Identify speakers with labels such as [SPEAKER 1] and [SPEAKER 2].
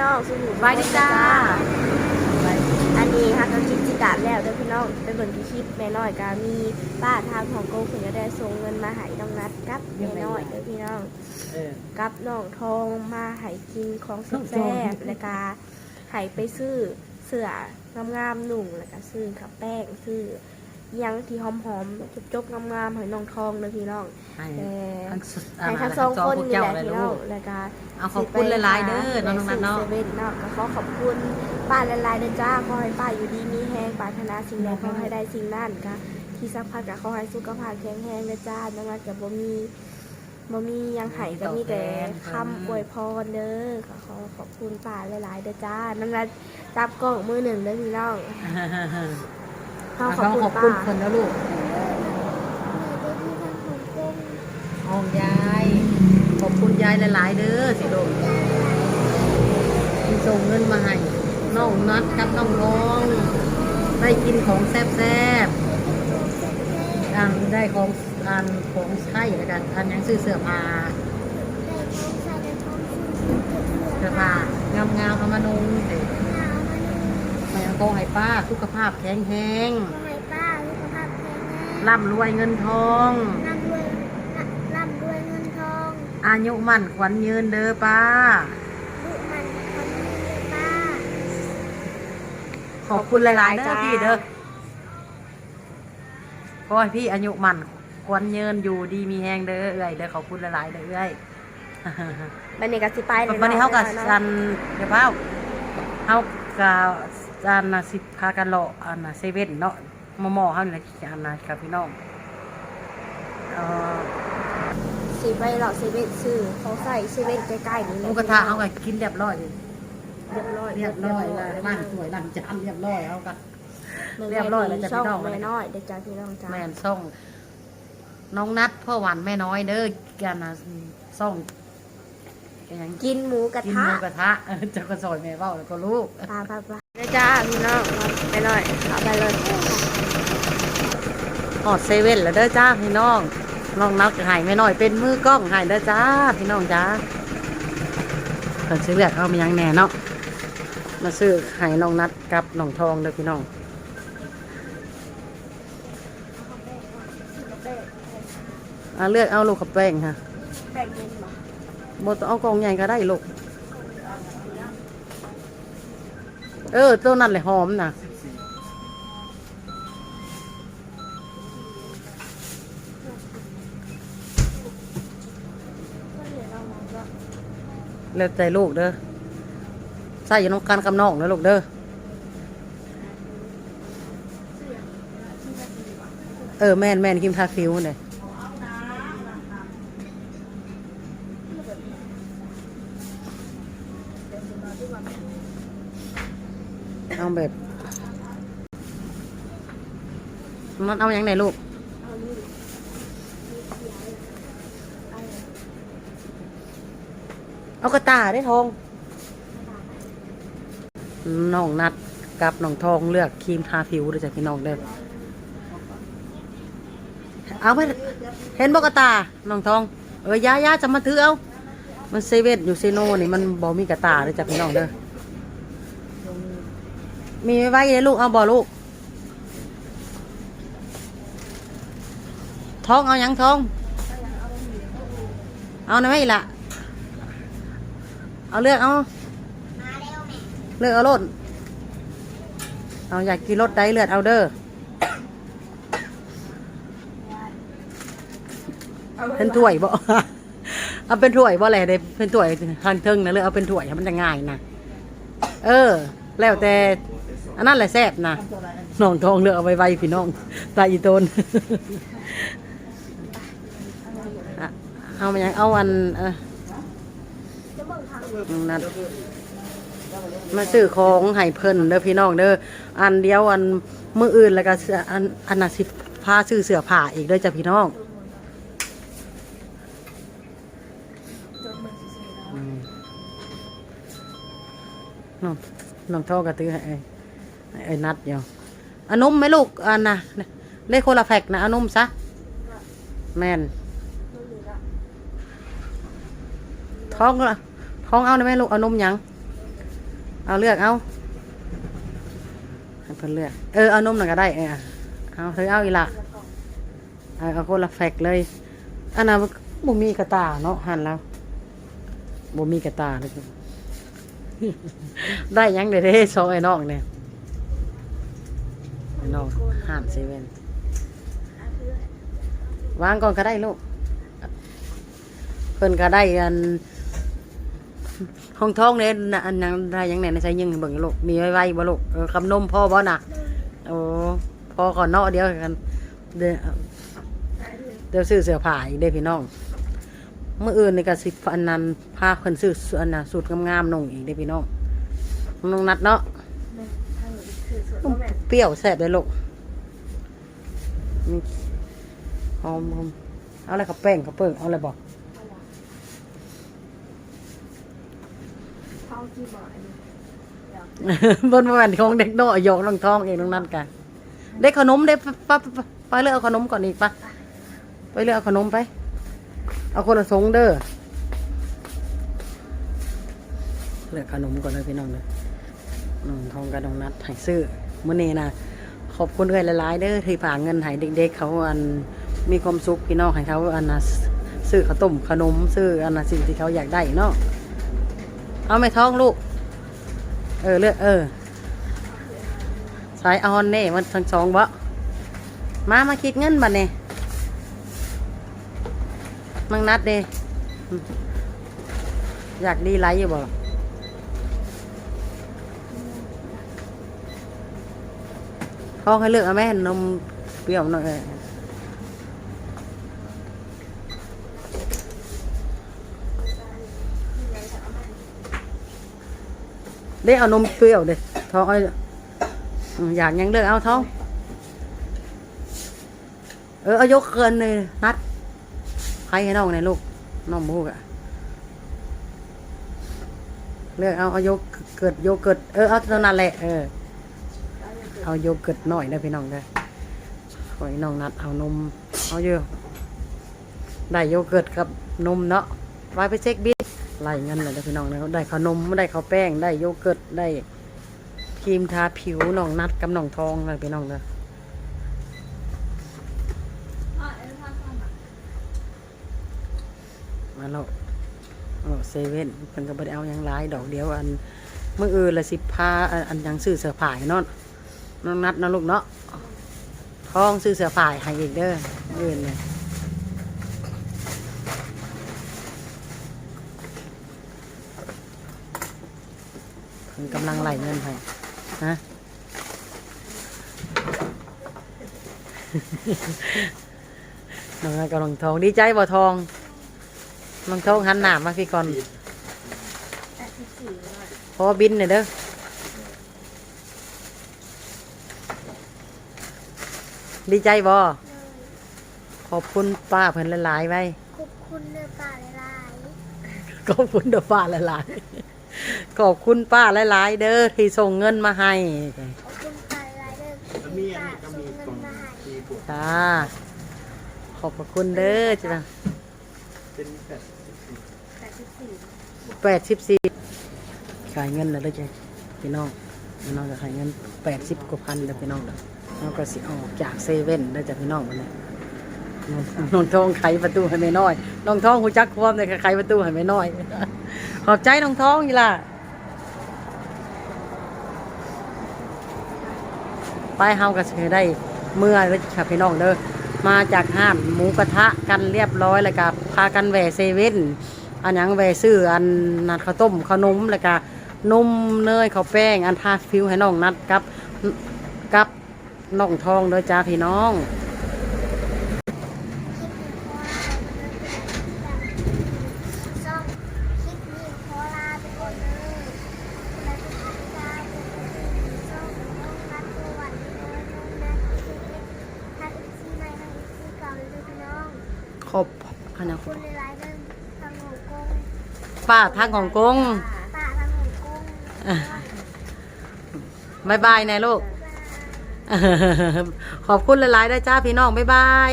[SPEAKER 1] น้องสุขุม
[SPEAKER 2] บายดีจ้า
[SPEAKER 1] อันนี้ค่ะก็คลิปจิตาแล้วเด้อพี่น้องไปเบิ่งที่คลิปแม่น้อยก็มีป้าทางของโกงเพิ่นก็ได้ส่งเงินมาให้น้องนัดกับแม่น้อยเด้อพี่น้อง
[SPEAKER 2] เออ
[SPEAKER 1] กับน้องทองมาให้กินของ
[SPEAKER 2] น้องท
[SPEAKER 1] แซ่
[SPEAKER 2] อง
[SPEAKER 1] บๆแล้วก็ให้ไปซื้อเสื้องามๆหนุ่งแล้วก็ซื้อขับแป้งซื้ออิห ยังที่หอมๆจบๆงามๆให้น้องทองเด้อพี่น้อง
[SPEAKER 2] ให้
[SPEAKER 1] แต่
[SPEAKER 2] ทั้งสุด
[SPEAKER 1] ให้ทั้งสองคน
[SPEAKER 2] พวก
[SPEAKER 1] นี่
[SPEAKER 2] เจ้า
[SPEAKER 1] แหละ
[SPEAKER 2] เลย
[SPEAKER 1] พี่
[SPEAKER 2] ลู
[SPEAKER 1] น้อง
[SPEAKER 2] ก
[SPEAKER 1] แล้วก็
[SPEAKER 2] เอาขอบคุณหลายๆเด้อน้องนัทเนาะ
[SPEAKER 1] เซเว่นเนาะก็ขอขอบคุณป้าหลายๆเด้อจ้าขอให้ป้าอยู่ดีมีแห้งปรารถนาสิ่งใดขอให้ได้สิ่งนั้นก็ที่สักพักก็ขอให้สุขภาพแข็งแรงเด้อจ้าน้องนัดก็บ่มีบ่มีหยังให้ก็มีแต่คำอวยพรเด้อก็ขอขอบคุณป้าหลายๆเด้อจ้าน้องนัดจับกล้องมือหนึ่งเด้อพี่น้อง ขอ
[SPEAKER 2] เอา
[SPEAKER 1] ขอบ
[SPEAKER 2] ขอบ
[SPEAKER 1] คุ
[SPEAKER 2] คุณ
[SPEAKER 1] ณป้า
[SPEAKER 2] คนนะลูกห้องยาย ขอบคุณยายหลายๆเด้อสิโดมที่ส่งเงินมาให้น้องนัดกับน้องน้องได้กินของแซ่บๆอันได้ของอันของใช้แล้วกันอันยังซื้อเสื้อผ้าเสื้อผ้างามๆเอามานุ่งเด็ กไปเอาโกให้ป้าสุขภาพแข็งแรงร่ำรวยเงินทองอายุมั่นขวัญยืนเด้อป้า ขอบคุณหลายๆเด้อพี่เด้อขอให้พี่อายุมั่นขวัญยืนอยู่ดีมีแหงเด้อเอ้อยเด้อขอบคุณหลายๆเด้อเอ้อย
[SPEAKER 1] บันนี้ก็สิไปเลย
[SPEAKER 2] วันนี้เขากับ
[SPEAKER 1] นาะ
[SPEAKER 2] อันเดี๋ยวเพ้าเขากับ อันน่ะสิพากันเลาะอันน่ะเซเว่นเนาะมอมอเขานี่แหละอันน่ะครับพี่น้องเอ่อ
[SPEAKER 1] สิไปหลอกเซเว่นซื้อเขาใส่เซเว่นใกล้ๆนี่แห
[SPEAKER 2] ห
[SPEAKER 1] ละ
[SPEAKER 2] มูกระทะเขาก็กินเรียบร้อย
[SPEAKER 1] เรียบร้อย
[SPEAKER 2] เรียบร้อยแล้วล้างถ้วยล้างจานเรียบร้อยเขาก็
[SPEAKER 1] เรี
[SPEAKER 2] เรียบร้อยแล้วจ้ะพี่น้อง
[SPEAKER 1] แม่น้อยเดี๋ยวจ้าพี่น้องจ้า
[SPEAKER 2] แม่นส่งน้องนัดพ่อหวานแม่น้อยเด้อกันนะส่งกันหยัง
[SPEAKER 1] กินหมูกระ
[SPEAKER 2] กิน
[SPEAKER 1] ทะ
[SPEAKER 2] หมูกระทะเออเจ้าก็ซอยแม่เบ้าแล้วก็ลูก
[SPEAKER 1] ปลาปลา ปลาเดี๋ยวจ้าพี่น้องแม่น้อยเอาไปเลย
[SPEAKER 2] หอดเซเว่นแล้วเด้อจ้าพี่น้องน้องนัดหายแม่น้อยเป็นมือกล้องหายเด้อจ้าพี่น้องจ้าเพิ่นซื้อเลือกเอามายังแหน่เนาะมาซื้อใหายน้องนัดกับน้องทองเด้อพี่น้องอ่าเลือกเอาลูกขับแป้งค่ะ
[SPEAKER 1] แบ่งเงินบ่
[SPEAKER 2] หมดเอากล่องใหญ่ก็ได้ลูก เออตัวนั้นแหละหอมนะแล้วใจลูกเด้อใส่อยาน้องกันกับน้องนะลูกเด้อเออแม่นแม่นกิมทาฟิวเนี่ย เอาแบบ มันเอาอย่างไหนลูกเอากระตาได้ทองน้องนัดกับน้องทองเลือกครีมทาผิวเลยจ้ะพี่น้องเด้อเอาไปเห็นบอกกระตาน้องทองเออยายาจะมาถือเอามันเซเว่นอยู่เซโนนี่มันบอมีกระตาเลยจ้ะพี่น้องเด้อมีไว้ไว้เลยลูกเอาบ่ลูก ท้องเอายังท้อง เอาหน่อยไหมล่ะ เอาเลือกเอาเลือกเอารถเอาอยากกินรถได้เลือดเอาเด้อเป็นถ้วยบ่เอาเป็นถ้วยบ่อะไรได้เป็นถ้วยทางเทิงนะเลือกเอาเป็นถ้วยมันจะง่ายนะเออ แล้วแต่อันนั้นแหละแซ่บนะน้องทองเลือกเอาไว้ไว้พี่น้องตาอีโตน เอามายังเอาอันเออนั่นมาซื้อของให้เพิ่นเด้อพี่น้องเด้ออันเดียวอันมืออื่นแล้วก็อันอันน่ะสิพาซื้อเสื้อผ้าอีกเด้อจ้ะพี่น้องน้องน้องทองก็ตื้อไอ้ไอ้นัดเดียวอานมไหมลูกอันน่ะเลขคนละแพ็กนะเอานมซะแม่น ท้องละท้องเอาได้ไหมลูกเอานมยังเอาเลือกเอาให้เพิ่นเลือกเออเอานมหน่อยก็ได้เออเอาเธอเอาอีละเอาเอาคนละแฟกเลยอันนั้นบ่มีกระตาเนาะหันแล้วบ่มีกระตาเลยได้ยังเด้เด้ซอยไอ้น้องเนี่ยไอ้น้องห้ามเซเว่นวางก่อนก็ได้ลูกเพิ่นก็ได้อัน ห้องท้องเนี่ยนะอันยังได้ยังแหนในใช้ยิงให้เบิ่งลูกมีไว้ไว้บ่ลูกเออคำนมพ่อบ่น่ะโอ้พ่อก่อนเนาะเดี๋ยวกันเดี๋ยวเดี๋ยวซื้อเสื้อผ้าอีกเด้พี่น้องเมื่ออื่นในี่ก็สิบอันนั้นพาเพิ่นซื้ออันน่ะสูตรงามๆนุ่งอีกเด้พี่น้องน้องนัดเนาะเปรี้ยวแซ่บเลยลูกหอมหอมเอาอะไรกับแป้งกับเปิ้งเอาอะไรบอก
[SPEAKER 1] ท้องที่บ่อันนี้เดี๋ยว
[SPEAKER 2] บนของเด็กน้อยยกน้องทองเองน้องนั่นกันได้ขนมได้ปไปเลือกเอาขนมก่อนอีกปะไปเลือกเอาขนมไป เอาคนละทรงเด้อเลือกขนมก่อนเลยพี่น้องเน้องทองกับน้องนัดให้ซื้อมื่อนี้นะขอบคุณเลยหลายๆเด้อที่ฝากเงินให้เด็ก ๆ เขาอันมีความสุขพี่น้องให้เขาอันนะซื้อข้าวต้มขนมซื้ออันนะสิ่งที่เขาอยากได้เนาะ เอาไม่ท้องลูก เออเลือกเออ สายเอาฮอนเน่มันทั้งสองบ่มามาคิดเงินบัดเนี่ยมังนัดเดอืมอยากดีไรอยู่บ่ท้องให้เลือกเอาไหมนมเปรี้ยวหน่อยเออ ได้เอานมเปรี้ยวเด้ท้องอาอืมอยากยังเลือกเอาท้อง เออเอายกเกินเลยนัดใครให้น้องในอยลูกน้องมูกอะเลือกเอาเอาโยเกิร์ตโยเกิร์ตเออเอาเท่านั้นแหละเออเอาโยเกิร์ตหน่อยนะพี่น้องเด้ขอให้น้องนัดเอานมเอาเยอะได้โยเกิร์ตกับนมเนาะไว้ไปเช็คบิ ไล่เงินเลยนะพี่น้องเด้อได้ขนมได้ข้าวแป้งได้โยเกิร์ตได้ครีมทาผิวน้องนัดกับน้องทองเลยพี่น้องเด้อมาแล้วเอาเซเว่นเพิ่นก็บ่ได้เอาหยังหลายดอกเดียวอันเมื้ออื่นละสิพาอันยังซื้อเสื้อผ้าให้เนาะน้องนัดนะลูกเนาะทองซื้อเสื้อผ้าให้อีกเด้อมื้ออื่นเนี่ย เพิ่นกำลังไล่เงินให้ฮะน้องนัดกังทองดีใจบ่ทองน้องทองหันหน้ามาพี่ก่อน
[SPEAKER 1] แปดสิบสี่ร้อย
[SPEAKER 2] พอบินเนี่ยเด้อดีใจบ่ขอบคุณป้าเพิ่นหลายๆไว้
[SPEAKER 3] ขอบคุณเนื้อปลาหลาย
[SPEAKER 2] ขอบคุณเด้อป้าหลายๆ ขอบคุณป้าหลายๆเด้อที่ส่งเงินมาให้
[SPEAKER 3] ๆขอบคุณปลาหลายๆเด้อ
[SPEAKER 4] แล้วมีอัน
[SPEAKER 3] ปลา
[SPEAKER 4] นี้ก็
[SPEAKER 3] ส่ง
[SPEAKER 4] มี
[SPEAKER 3] เงิ
[SPEAKER 4] กล่อนง
[SPEAKER 3] มาให้
[SPEAKER 4] ทีบวก
[SPEAKER 2] จ้าขอบพระคุณเด้อจ้า
[SPEAKER 4] เป็นแบบ
[SPEAKER 1] แปดสิบสี่
[SPEAKER 2] แปดสิบสี่ขายเงินแล้วเด้อจ้ะพี่น้องพี่น้องจะขายเงินแปดสิบกว่าพันเด้อพี่น้องเด้อแล้วก็สิออกจากเซเว่นได้อจ้ะพี่น้องวันนี้ น้องทองไขประตูให้แม่น้อย น้องทองหูจักความเลยไขประตูให้แม่น้อย ขอบใจน้องทองอีล่ะ ไปเฮาก็สิได้เมื่อแล้วค่ะพี่น้องเด้อ มาจากห้านหมูกระทะกันเรียบร้อยแล้วก็พากันแหวเซเว่น อันยังแหวซื้ออันนัดข้าวต้มขนมแล้วก็นมเนยข้าวแป้ง อันทาฟิวให้น้องนัดกับกับน้องทองเด้อจ้าพี่น้อง
[SPEAKER 3] ซ่องคลิปนี้ขอลาไปก่อนเลยแล้วทุกท่านจ้าซ่องน้องนัดสวัสดีน้องนัดชื่อเล็กถ้าอีกซีใหม่ทางอีกซีเก่าเลยพี่น้อง
[SPEAKER 2] ขอบอันนั้น
[SPEAKER 3] ขอบคุณหลายๆเรื่องทางฮ่องกง
[SPEAKER 2] ป้าทางของกง
[SPEAKER 3] ป้าทางฮ่องกง
[SPEAKER 2] บายบายนะลูกขอบคุณหลายๆนะจ้าพี่น้องบ๊ายบาย